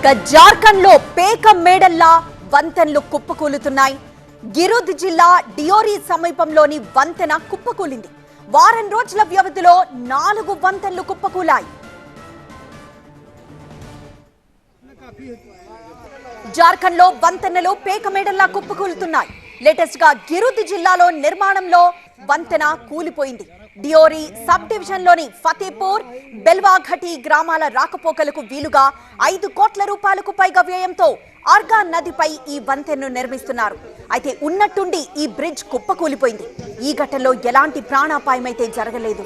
ఇక జార్ఖండ్లో పేక మేడల్లా వంతెనలు కుప్పకూలుతున్నాయి. గిరుద్ జిల్లా డియోరీ సమీపంలోని వంతెన కుప్పకూలింది. వారం రోజుల వ్యవధిలో నాలుగు వంతెనలు కుప్పకూలాయి. జార్ఖండ్లో వంతెనలు పేక మేడల్లా కుప్పకూలుతున్నాయి. లేటెస్ట్గా గిరుద్ జిల్లాలో నిర్మాణంలో వంతెన కూలిపోయింది. డియోరి సబ్ డివిజన్లోని ఫతేపూర్ బెల్వాఘటి గ్రామాల రాకపోకలకు వీలుగా ఐదు కోట్ల రూపాయలకు పైగా వ్యయంతో ఆర్గా నదిపై ఈ వంతెన్ను నిర్మిస్తున్నారు. అయితే ఉన్నట్టుండి ఈ బ్రిడ్జ్ కుప్పకూలిపోయింది. ఈ ఘటనలో ఎలాంటి ప్రాణాపాయం అయితే జరగలేదు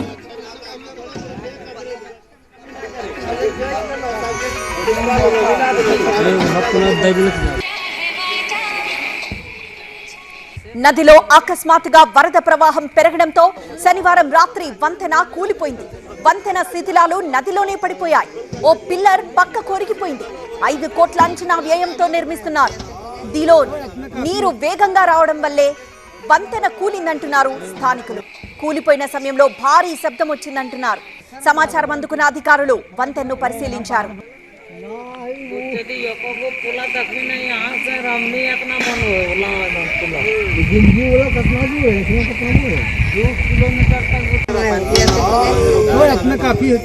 నదిలో అకస్మాత్తుగా వరద ప్రవాహం పెరగడంతో శనివారం రాత్రి వంతెన కూలిపోయింది. వంతెన శిథిలాలు నదిలోనే పడిపోయాయి. ఓ పిల్లర్ పక్క కొరిగిపోయింది ఐదు కోట్ల అంచనా వ్యయంతో నిర్మిస్తున్నారు. దీలో నీరు వేగంగా రావడం వల్లే వంతెన కూలిందంటున్నారు స్థానికులు. కూలిపోయిన సమయంలో భారీ శబ్దం వచ్చిందంటున్నారు. సమాచారం అందుకున్న అధికారులు వంతెనను పరిశీలించారు. ज़िंदगी वाला कितना है इसमें कितना दो किलोमीटर तक काफ़ी है।